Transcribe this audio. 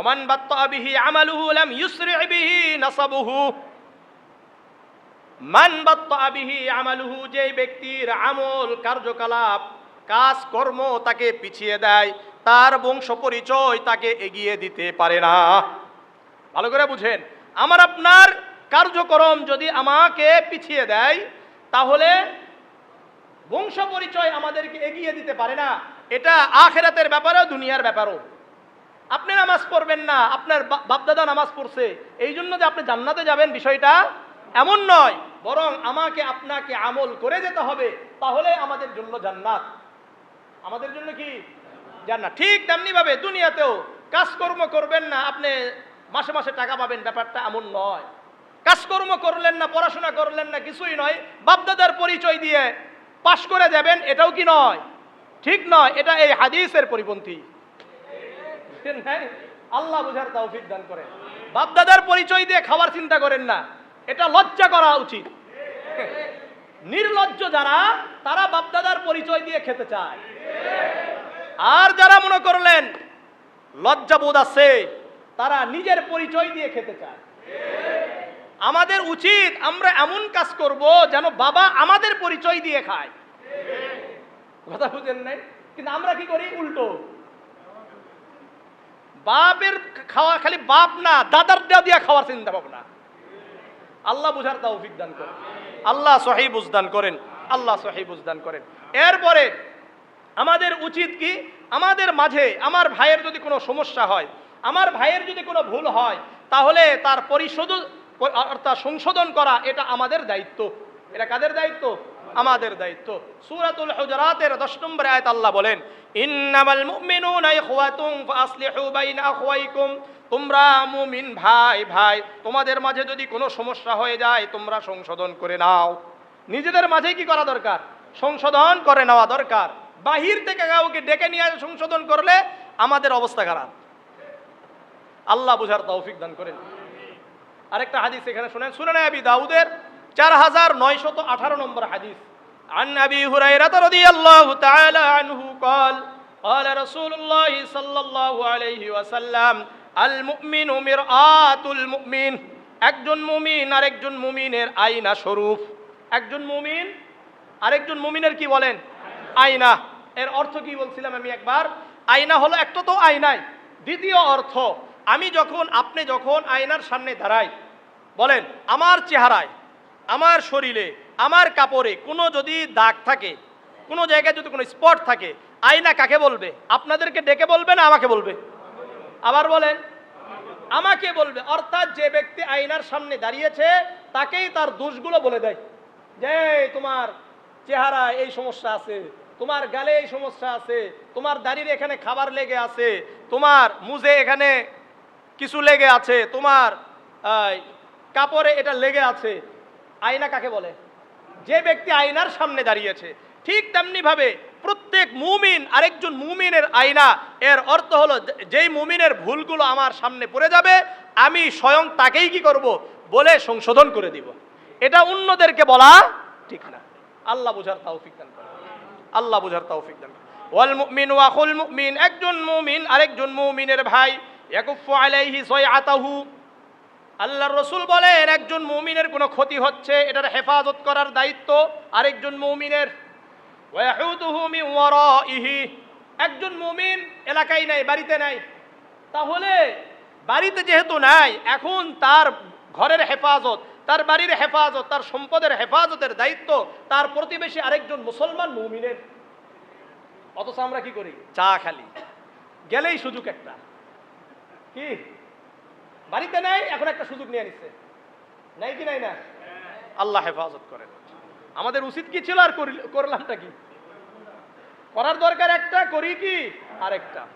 অমান বাত্তা বিহি আমালুহু লাম ইউসরি বিহি নাসাবুহু। মান বাত্তা বিহি আমালুহু যে ব্যক্তির আমল, কার্যকলাপ কাজ কর্ম তাকে পিছিয়ে দেয়, তার বংশ পরিচয় তাকে এগিয়ে দিতে পারে না। ভালো করে বুঝেন, আমার আপনার কার্যক্রম যদি আমাকে পিছিয়ে দেয়, তাহলে বংশ পরিচয় আমাদেরকে এগিয়ে দিতে পারে না। এটা আখেরাতের ব্যাপারেও, দুনিয়ার ব্যাপারও। আপনি নামাজ পড়বেন না, আপনার বাপদাদা নামাজ পড়ছে। এই জন্য যে আপনি জান্নাতে যাবেন, বিষয়টা এমন নয়, বরং আমাকে আপনাকে আমল করে যেতে হবে, তাহলে আমাদের জন্য জান্নাত। আমাদের জন্য কি? জান্নাত। ঠিক তেমনি ভাবে দুনিয়াতেও কাজকর্ম করবেন না, আপনি মাসে মাসে টাকা পাবেন, ব্যাপারটা এমন নয়। কাজকর্ম করলেন না, পড়াশোনা করলেন না, কিছুই নয়, বাপদাদার পরিচয় দিয়ে পাশ করে যাবেন, এটাও কি নয়? ঠিক নয়, এটা এই হাদিসের পরিপন্থী। বুঝছেন ভাই? আল্লাহ বুঝার তৌফিক দান করে। বাপদাদার পরিচয় দিয়ে খাবার চিন্তা করেন না, এটা লজ্জা করা উচিত। নির্লজ্জ যারা, তারা বাপদাদার পরিচয় দিয়ে খেতে চায়। আর যারা মনে করলেন, লজ্জাবোধ আছে, তারা নিজের পরিচয় দিয়ে খেতে চায়। আমাদের উচিত আমরা এমন কাজ করব যেন বাবা আমাদের পরিচয় দিয়ে খায়। কথা বুঝেন নাই? কিন্তু আমরা কি করি? উল্টো। বাপের খাওয়া খালি বাপ না, দাদার দেওয়া দিয়ে খাওয়ার চিন্তা ভাবনা। আল্লাহ বুঝার তৌফিক দান করেন। আল্লাহ সহি বুঝদান করেন। আল্লাহ সহি বুঝদান করেন। এরপরে আমাদের উচিত কি? আমাদের মাঝে আমার ভাইয়ের যদি কোনো সমস্যা হয়, আমার ভাইয়ের যদি কোনো ভুল হয়, তাহলে তার পরিশোধ অর্থাৎ সংশোধন করা এটা আমাদের দায়িত্ব। এটা কাদের দায়িত্ব? আমাদের দায়িত্ব। সূরাতুল হুজরাতের 10 নম্বর আয়াত আল্লাহ বলেন, ইন্নামাল মুমিনুনা ইখওয়াতুম ফাসলিহু বাইনা আখওয়াইকুম। তোমরা মুমিন ভাই ভাই, তোমাদের মাঝে যদি কোনো সমস্যা হয়ে যায়, তোমরা সংশোধন করে নাও। নিজেদের মাঝেই কি করা দরকার? সংশোধন করে নেওয়া দরকার। বাহির থেকে কাউকে ডেকে নিয়ে সংশোধন করলে আমাদের অবস্থা খারাপ। আল্লাহ বুঝার তৌফিক দান করেন। আরেকটা হাদিস এখানে শুনেন। শুনে নেয় আবি দাউদের চার হাজার নয়শত আঠারো নম্বর হাদিস عن أبي هريرة رضي الله تعالى عنه قال قال رسول الله صلى الله عليه وسلم المؤمن مرآة المؤمن একজন মুমিন আরেকজন মুমিনের আয়না স্বরূপ একজন মুমিন আরেকজন মুমিনের কি বলেন আয়না এর অর্থ কি বলছিলাম আমি একবার আয়না হলো একটা তো আয়নাই দ্বিতীয় অর্থ আমি যখন আপনি যখন আয়নার সামনে দাঁড়াই বলেন আমার চেহারায় আমার শরীরে, আমার কাপড়ে কোনো যদি দাগ থাকে, কোনো জায়গায় যদি কোনো স্পট থাকে, আয়না কাকে বলবে? আপনাদেরকে ডেকে বলবে না আমাকে বলবে? আবার বলেন, আমাকে বলবে। অর্থাৎ যে ব্যক্তি আয়নার সামনে দাঁড়িয়েছে, তাকেই তার দোষগুলো বলে দেয়। যে তোমার চেহারা এই সমস্যা আছে, তোমার গালে এই সমস্যা আছে, তোমার দাড়ির এখানে খাবার লেগে আছে, তোমার মুজে এখানে কিছু লেগে আছে, তোমার কাপড়ে এটা লেগে আছে আয়না কাকে বলে? যে ব্যক্তি আয়নার সামনে দাঁড়িয়েছে, ঠিক তেমনি ভাবে প্রত্যেক মুমিন, আরেকজন মুমিনের আয়না, এর অর্থ হলো যেই মুমিনের ভুলগুলো আমার সামনে পড়ে যাবে, আমি স্বয়ং তাকেই কি করব? বলে সংশোধন করে দিব। এটা অন্যদেরকে বলা ঠিক না। আল্লাহ বুঝার তৌফিক দান আল্লাহ বুঝার তৌফিক দান। ওয়াল মুমিন ওয়াকুল মুমিন, একজন মুমিন, আরেকজন মুমিনের ভাই ইয়াকুফু আলাইহি সয়আতাহু আল্লাহর রসুল বলেন, একজন মুমিনের কোনো ক্ষতি হচ্ছে, এটার হেফাজত করার দায়িত্ব আরেকজন মুমিনের। মিন ওয়ারাইহি, একজন মুমিন এলাকায় নাই, বাড়িতে নাই। তাহলে বাড়িতে যেহেতু নাই, এখন তার ঘরের হেফাজত, তার বাড়ির হেফাজত, তার সম্পদের হেফাজতের দায়িত্ব, তার প্রতিবেশী আরেকজন মুসলমান মুমিনের। অথচ আমরা কি করি? চা খালি। গেলেই সুযোগ একটা। কি? বাড়িতে নাই, এখন একটা সুযোগ নিয়ে নিচ্ছে নাই কি নাই না? আল্লাহ হেফাজত করেন। আমাদের উচিত কি ছিল আর করি- করলামটা কি? করার দরকার একটা, করি কি? আরেকটা।